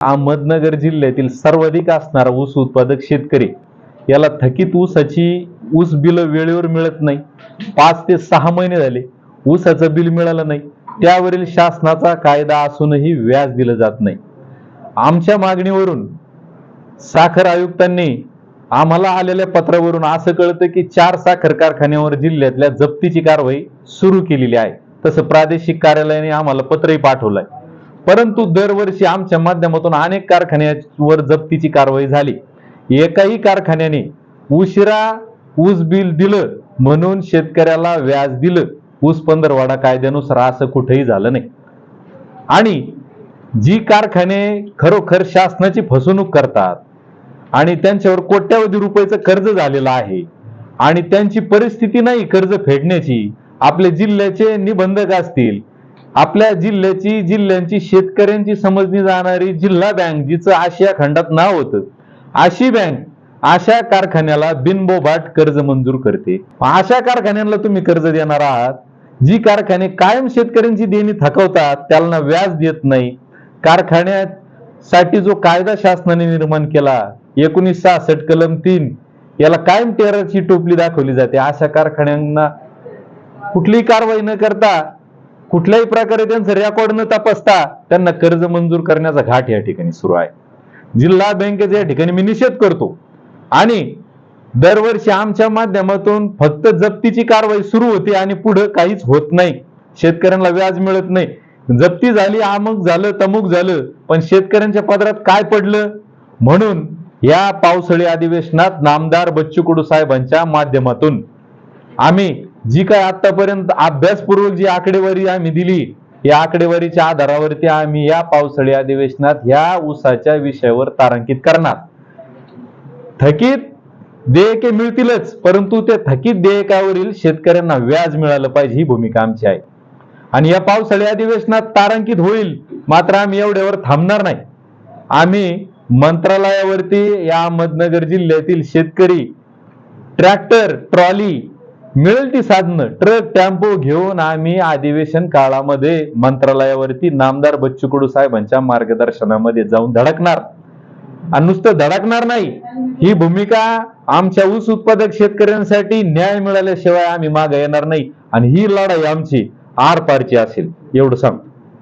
अहमदनगर जिल्ह्यातील सर्वाधिक असणारा ऊस उत्पादक शेतकरी. याला थकीत ऊसाची ऊस बिल वेळेवर मिळत नाही. पाच ते सहा महिने झाले ऊसाचं बिल मिळालं नाही. त्यावरील शासनाचा कायदा असूनही व्याज दिलं जात नाही. आमच्या मागणीवरून साखर आयुक्तांनी आम्हाला आलेल्या पत्रावरून असं कळतं की चार साखर कारखान्यावर जिल्ह्यातल्या जप्तीची कारवाई सुरू केलेली आहे. तसं प्रादेशिक कार्यालयाने आम्हाला पत्रही पाठवलंय. परंतु दरवर्षी आमच्या माध्यमातून अनेक कारखान्यावर जप्तीची कारवाई झाली. एकाही कारखान्याने उशिरा ऊस बिल दिलं म्हणून शेतकऱ्याला व्याज दिलं. ऊस पंधरवाडा कायद्यानुसार असं कुठेही झालं नाही. आणि जी कारखाने खरोखर शासनाची फसवणूक करतात आणि त्यांच्यावर कोट्यावधी रुपयाचं कर्ज झालेलं आहे आणि त्यांची परिस्थिती नाही कर्ज फेडण्याची आपले जिल्ह्याचे निबंधक असतील आपल्या जिल्ह्याची जिल्ह्यांची शेतकऱ्यांची समजली जाणारी जिल्हा बँक जिचं आशिया खंडात नाव होतं. अशी बँक अशा कारखान्याला बिनबोबाट कर्ज मंजूर करते. अशा कारखान्यांना तुम्ही कर्ज देणार आहात. जी कारखाने कायम शेतकऱ्यांची देणी थकवतात त्यांना व्याज देत नाही. कारखान्यासाठी जो कायदा शासनाने निर्माण केला एकोणीस सहासष्ट कलम तीन याला कायम टेररची टोपली दाखवली जाते. अशा कारखान्यांना कुठलीही कारवाई न करता कुठल्याही प्रकारे त्यांचं रेकॉर्ड न तपासता त्यांना कर्ज मंजूर करण्याचा घाट या ठिकाणी सुरू आहे. जिल्हा बँकेचा या ठिकाणी मी निषेध करतो. आणि दरवर्षी आमच्या माध्यमातून फक्त जप्तीची कारवाई सुरू होते आणि पुढे काहीच होत नाही. शेतकऱ्यांना व्याज मिळत नाही. जप्ती झाली अमुक झालं तमुक झालं पण शेतकऱ्यांच्या पदरात काय पडलं? म्हणून या पावसाळी अधिवेशनात नामदार बच्चू कडू साहेबांच्या माध्यमातून आम्ही जी काय आतापर्यंत अभ्यासपूर्वक जी आकडेवारी आम्ही दिली या आकडेवारीच्या आधारावरती आम्ही या पावसाळी अधिवेशनात ह्या ऊसाच्या विषयावर तारांकित करणार. थकीत देयके मिळतीलच परंतु त्या थकीत देयकावरील शेतकऱ्यांना व्याज मिळालं पाहिजे ही भूमिका आमची आहे. आणि या पावसाळी अधिवेशनात तारांकित होईल मात्र आम्ही एवढ्यावर थांबणार नाही. आम्ही मंत्रालयावरती या अहमदनगर जिल्ह्यातील शेतकरी ट्रॅक्टर ट्रॉली मिळेल ती साधनं ट्रक टेम्पो घेऊन आम्ही अधिवेशन काळामध्ये मंत्रालयावरती नामदार बच्चू कडू साहेबांच्या मार्गदर्शनामध्ये जाऊन धडकणार. आणि नुसतं धडकणार नाही. ही भूमिका आमच्या ऊस उत्पादक शेतकऱ्यांसाठी न्याय मिळाल्याशिवाय आम्ही मागे येणार नाही. आणि ही लढाई आमची आर पारची असेल. एवढं सांग